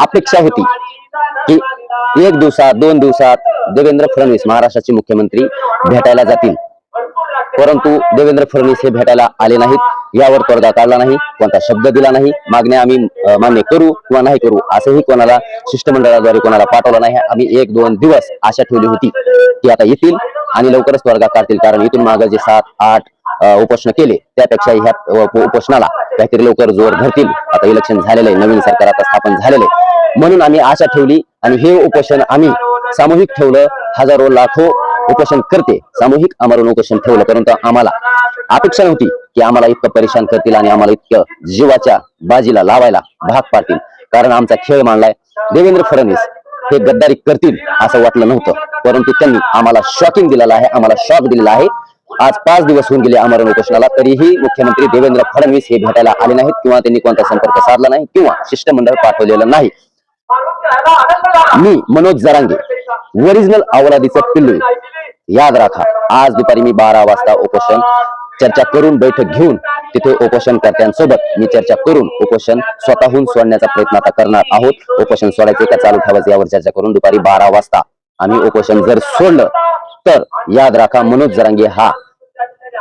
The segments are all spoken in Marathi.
अपेक्षा होती की एक दिवसात दोन दिवसात देवेंद्र फडणवीस महाराष्ट्राचे मुख्यमंत्री भेटायला जातील. परंतु देवेंद्र फडणवीस हे भेटायला आले नाहीत. यावर तोडगा काढला नाही कोणता शब्द दिला नाही. मागण्या आम्ही मान्य करू किंवा नाही करू असंही कोणाला शिष्टमंडळाद्वारे कोणाला पाठवलं नाही. आम्ही एक दोन दिवस आशा ठेवली होती की आता येतील आणि लवकरच तोडगा काढतील. कारण इथून मागे जे सात आठ उपोषण केले. त्यापेक्षा ह्या उपोषणाला काहीतरी लवकर जोर धरतील. आता इलेक्शन झालेलं आहे. नवीन सरकार आता स्थापन झालेलं आहे. म्हणून आम्ही आशा ठेवली आणि हे उपोषण आम्ही सामूहिक ठेवलं. हजारो लाखो उपोषण करते. सामूहिक आमरण उपोषण ठेवलं. परंतु आम्हाला अपेक्षा नव्हती की आम्हाला इतकं परेशान करतील आणि आम्हाला इतकं जीवाच्या बाजीला लावायला भाग पाडतील. कारण आमचा खेळ मांडलाय. देवेंद्र फडणवीस हे गद्दारी करतील असं वाटलं नव्हतं. परंतु त्यांनी आम्हाला शॉकिंग दिलेला आहे. आम्हाला शॉक दिलेला आहे. आज पाच दिवस होऊन गेले आमरण उपोषणाला तरीही मुख्यमंत्री देवेंद्र फडणवीस हे भेटायला आले नाहीत किंवा त्यांनी कोणता संपर्क साधला नाही किंवा शिष्टमंडळ पाठवलेलं नाही. मी मनोज जरांगे ओरिजिनल अवलादीचं पिल्लू याद राखा आज दुपारी मी बारा वाजता उपोषण चर्चा करून बैठक घेऊन तिथे उपोषणकर्त्यांसोबत मी चर्चा करून उपोषण स्वतःहून सोडण्याचा प्रयत्न आता करणार आहोत. उपोषण सोडायचे का चालू ठेवायचे यावर चर्चा करून दुपारी बारा वाजता आम्ही उपोषण जर सोडलं तर याद राखा मनोज जरांगे हा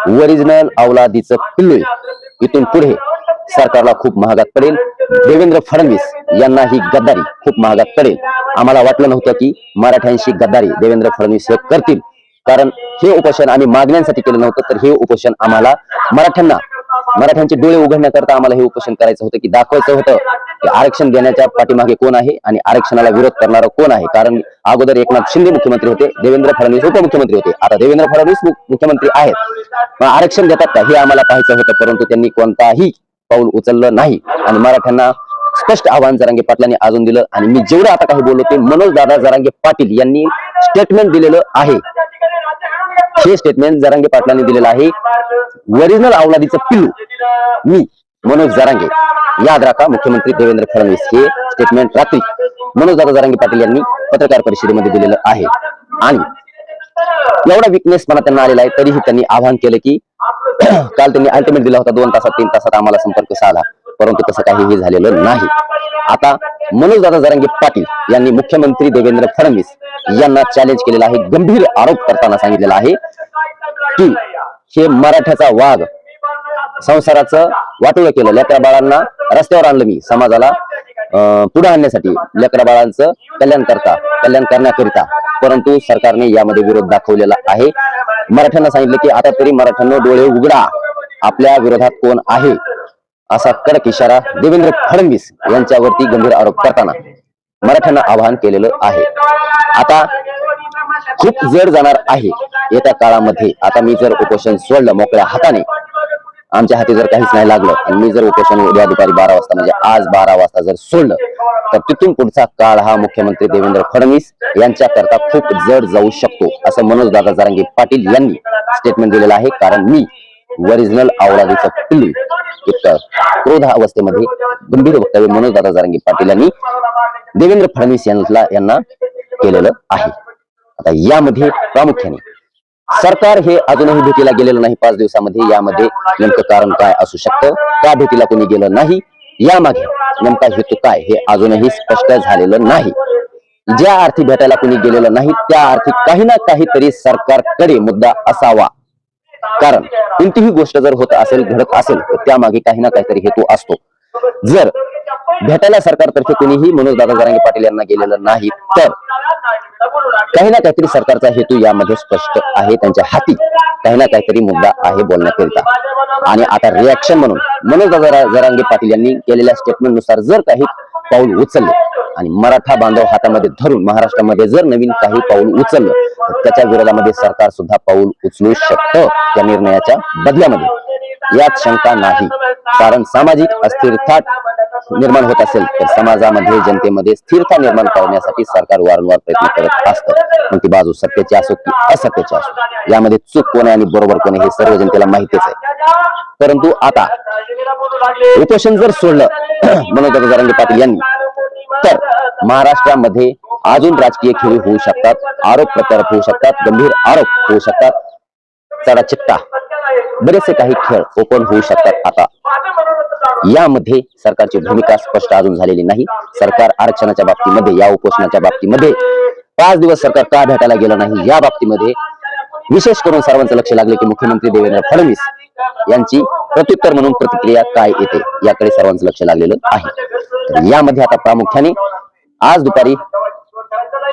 ओरिजिनल अवलादीचं पिल्लू इथून पुढे सरकारला खूप महागात पडेल. देवेंद्र फडणवीस यांना ही गद्दारी खूप महागात पडेल. आम्हाला वाटलं नव्हतं की मराठ्यांशी गद्दारी देवेंद्र फडणवीस हे करतील. कारण हे उपोषण आम्ही मागण्यांसाठी केलं नव्हतं तर हे उपोषण आम्हाला मराठ्यांना मराठ्यांचे डोळे उघडण्याकरता आम्हाला हे उपोषण करायचं होतं की दाखवायचं होतं. आरक्षण देण्याच्या पाठीमागे कोण आहे आणि आरक्षणाला विरोध करणारा कोण आहे? कारण अगोदर एकनाथ शिंदे मुख्यमंत्री होते देवेंद्र फडणवीस उपमुख्यमंत्री होते. आता देवेंद्र फडणवीस मुख्यमंत्री आहेत. आरक्षण देतात का? हे आम्हाला पाहायचं होतं परंतु त्यांनी कोणताही पाऊल उचललं नाही. आणि मराठ्यांना स्पष्ट आव्हान जरांगे पाटलांनी अजून दिलं. आणि मी जेवढं आता काही बोललो ते मनोज दादा जरांगे पाटील यांनी स्टेटमेंट दिलेलं आहे. हे स्टेटमेंट जरांगे पाटलांनी दिलेलं आहे. ओरिजिनल अवलादीचं पिल्लू. मी मनोज जरांगे. याद राखा मुख्यमंत्री देवेंद्र फडणवीस हे स्टेटमेंट रात्री मनोज जारांगे पाटील यांनी पत्रकार परिषदेमध्ये दिलेलं आहे. आणि एवढा विकनेस मला त्यांना आलेला आहे तरीही त्यांनी आवाहन केलं की काल त्यांनी अल्टिमेट दिला होता दोन तासात तीन तासात आम्हाला संपर्क साधा. परंतु तसं काहीही झालेलं नाही. आता मनोज दादा पाटील यांनी मुख्यमंत्री देवेंद्र फडणवीस यांना चॅलेंज केलेला आहे गंभीर आरोप करताना सांगितलेला आहे की हे मराठ्याचा वाघ संसाराचं वाटोळं केलं. लेकरा बाळांना रस्त्यावर आणलं मी समाजाला. अं, पुढे आणण्यासाठी लेकरा बाळांचं कल्याण करता कल्याण करण्याकरिता. परंतु सरकारने यामध्ये विरोध दाखवलेला आहे. मराठ्यांना सांगितलं की आता तरी मराठ्यांना डोळे उघडा. आपल्या विरोधात कोण आहे? असा कडक इशारा देवेंद्र फडणवीस यांच्यावरती गंभीर आरोप करताना मराठ्यांना आवाहन केलेलं आहे. आता खूप जड जाणार आहे येत्या काळामध्ये. आता मी जर उपोषण सोडलं मोकळ्या हाताने आमच्या हाती जर काहीच नाही लागलं आणि मी जर उपोषण उद्या दुपारी बारा वाजता म्हणजे आज बारा वाजता जर सोडलं तर तिथून पुढचा काळ हा मुख्यमंत्री देवेंद्र फडणवीस यांच्या करता खूप जड जाऊ शकतो असं मनोज दादा जरांगे पाटील यांनी स्टेटमेंट दिलेलं आहे. कारण मी ओरिजिनल आवलादीचं पिल्लू इतकं क्रोध अवस्थेमध्ये गंभीर वक्तव्य मनोज दादा जरांगे पाटील यांनी देवेंद्र फडणवीस यांना केलेलं आहे. आता यामध्ये प्रामुख्याने सरकार हे अजूनही भेटीला गेलेलं नाही पाच दिवसामध्ये. यामध्ये नेमकं कारण काय असू शकतं? का भेटीला कोणी गेलं नाही? यामागे नेमका हेतू काय? हे अजूनही स्पष्ट झालेलं नाही. ज्या अर्थी भेटायला कोणी गेलेलं नाही त्या अर्थी काही ना काहीतरी सरकारकडे मुद्दा असावा. कारण कोणतीही गोष्ट जर होत असेल घडत असेल तर त्यामागे काही ना काहीतरी हेतू असतो. जर भेटायला सरकारतर्फे कोणीही मनोज दादा जरांगे पाटील यांना गेलेलं नाही. तर काही ना काहीतरी सरकारचा हेतू यामध्ये स्पष्ट आहे. त्यांच्या हाती काही ना काहीतरी मुद्दा आहे बोलण्याकरिता. आणि आता रिॲक्शन म्हणून मनोज दादा जरांगे पाटील यांनी केलेल्या स्टेटमेंटनुसार जर काही पाऊल उचलले आणि मराठा बांधव हातामध्ये धरून महाराष्ट्रामध्ये जर नवीन काही पाऊल उचललं तर त्याच्या विरोधामध्ये सरकार सुद्धा पाऊल उचलू शकतं. त्या निर्णयाच्या बदल्यामध्ये यात शंका नाही. कारण सामाजिक अस्थिरता निर्माण होत असेल तर समाजामध्ये जनतेमध्ये स्थिरता निर्माण करण्यासाठी सरकार वारंवार प्रयत्न करत असतं. मग ती बाजू सत्याची असो की असत्याची असो यामध्ये चूक कोण आहे आणि बरोबर कोण आहे हे सर्व जनतेला माहितीच आहे. परंतु आता उपोषण जर सोडलं मनोज दादा पाटील यांनी तर महाराष्ट्रामध्ये अजून राजकीय खेळी होऊ शकतात आरोप प्रत्यारोप होऊ शकतात गंभीर आरोप होऊ शकतात. चढा चिट्टा बरेचसे काही खेळ ओपन होऊ शकतात आता. यामध्ये सरकारची भूमिका स्पष्ट अजून झालेली नाही. सरकार आरक्षणाच्या बाबतीमध्ये या उपोषणाच्या बाबतीमध्ये पाच दिवस सरकार का भेटायला गेलं नाही? या बाबतीमध्ये विशेष करून सर्वांचं लक्ष लागले की मुख्यमंत्री देवेंद्र फडणवीस यांची प्रत्युत्तर म्हणून प्रतिक्रिया काय येते? याकडे सर्वांचं लक्ष लागलेलं आहे. तर यामध्ये आता प्रामुख्याने आज दुपारी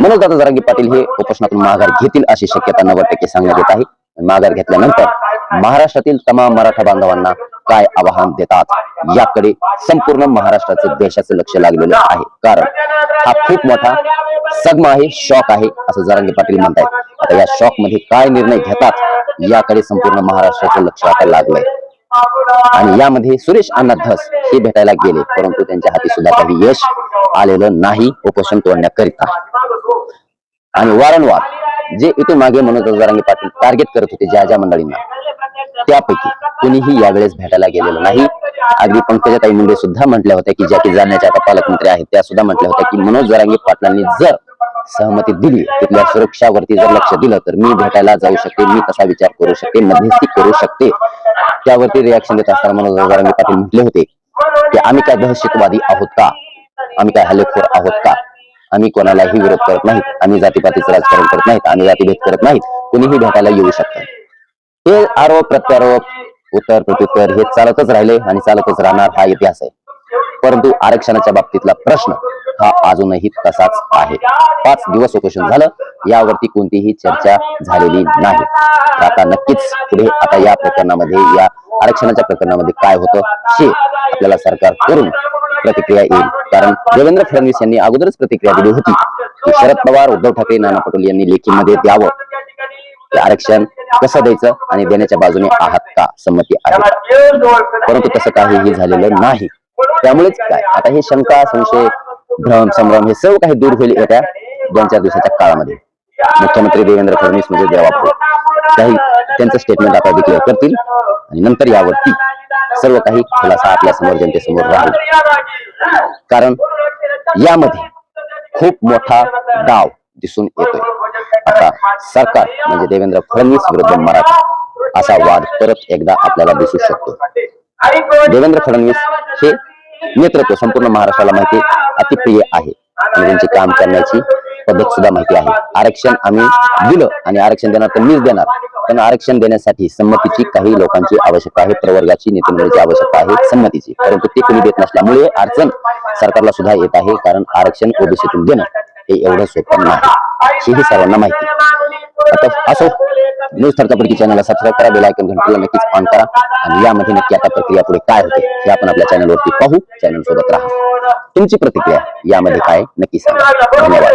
मनोजदादा जरांगी पाटील हे उपोषणातून माघार घेतील अशी शक्यता नव्वद टक्के सांगण्यात येत आहे. माघार घेतल्यानंतर महाराष्ट्रातील तमाम मराठा बांधवांना काय आवाहन देतात? याकडे संपूर्ण महाराष्ट्राचं देशाचं लक्ष लागलेलं आहे. कारण हा खूप मोठा सगमा आहे शॉक आहे असं जरांगे पाटील म्हणतायत. आता या शॉकमध्ये काय निर्णय घेतात याकडे संपूर्ण महाराष्ट्राचं लक्ष आता लागलंय. आणि यामध्ये सुरेश अण्णा धस हे भेटायला गेले परंतु त्यांच्या हाती सुद्धा काही यश आलेलं नाही उपोषण तोडण्याकरिता. आणि वारंवार जे इथून मागे मनोज जरांगे पाटील टार्गेट करत होते ज्या ज्या मंडळींना त्यापैकी कुणीही यावेळेस भेटायला गेलेलं नाही. अगदी पंकजाताई मुंडे सुद्धा म्हटल्या होत्या की ज्या की जाण्याच्या आता पालकमंत्री आहेत त्या सुद्धा म्हटल्या होत्या की मनोज जरांगे पाटलांनी जर सहमती दिली तिथल्या सुरक्षावरती जर लक्ष दिलं तर मी भेटायला जाऊ शकते मी तसा विचार करू शकते मध्यस्थी करू शकते. त्यावरती रिॲक्शन देत असताना मनोज जरांगे पाटील म्हटले होते की आम्ही काय दहशतवादी आहोत का? आम्ही काय हल्लेखोर आहोत का? आम्ही कोणालाही विरोध करत नाहीत. आम्ही जातीपातीचं राजकारण करत नाहीत. आम्ही जातीभेद करत नाहीत. कुणीही भेटायला येऊ शकतात हे आरोप प्रत्यारोप उत्तर प्रत्युत्तर हे चालतच राहिले आणि चालतच राहणार हा इतिहास आहे. परंतु आरक्षणाच्या बाबतीतला प्रश्न हा अजूनही तसाच आहे. पाच दिवस उपोषण झालं. यावरती कोणतीही चर्चा झालेली नाही. आता नक्कीच पुढे आता या प्रकरणामध्ये या आरक्षणाच्या प्रकरणामध्ये काय होतं हे आपल्याला सरकार करून प्रतिक्रिया येईल. कारण देवेंद्र फडणवीस यांनी अगोदरच प्रतिक्रिया दिली होती की शरद पवार उद्धव ठाकरे नाना पटोले यांनी लेखीमध्ये द्यावं की आरक्षण कसं द्यायचं आणि देण्याच्या बाजूने आहात का? संमती आहे परंतु तसं काहीही झालेलं नाही. त्यामुळेच काय? आता हे शंका संशय भ्रम संभ्रम हे सर्व काही दूर होईल येत्या दोन चार दिवसाच्या काळामध्ये. मुख्यमंत्री देवेंद्र फडणवीस म्हणजे देवापूर काही त्यांचं स्टेटमेंट आता डिक्लेअर करतील. आणि नंतर यावरती सर्व काही खुलासा आपल्यासमोर जनतेसमोर राहील. कारण यामध्ये खूप मोठा डाव दिसून येतोय. आता सरकार म्हणजे देवेंद्र फडणवीस विरुद्ध मराठा असा वाद परत एकदा आपल्याला दिसू शकतो. देवेंद्र फडणवीस हे नेतृत्व संपूर्ण महाराष्ट्राला माहिती अतिप्रिय आहे. आणि त्यांची काम करण्याची पद्धत सुद्धा माहिती आहे आरक्षण आम्ही दिलं आणि आरक्षण देणार तर मीच देणार. पण आरक्षण देण्यासाठी संमतीची काही लोकांची आवश्यकता आहे. प्रवर्गाची नेतेमंडळीची आवश्यकता आहे संमतीची. परंतु ते कोणी देत नसल्यामुळे अडचण सरकारला सुद्धा येत आहे. कारण आरक्षण ओबीसीतून देणं हे एवढं सोपं नाही. हेही सर्वांना माहिती. आता असो न्यूज थर्टापडकी चॅनलला सबस्क्राईब करा बेलायकन घंटीला नक्कीच ऑन करा. आणि यामध्ये नक्की आता प्रक्रिया पुढे काय होते हे आपण आपल्या चॅनलवरती पाहू. चॅनल सोबत राहा. तुमची प्रतिक्रिया यामध्ये काय नक्की सांगा. धन्यवाद.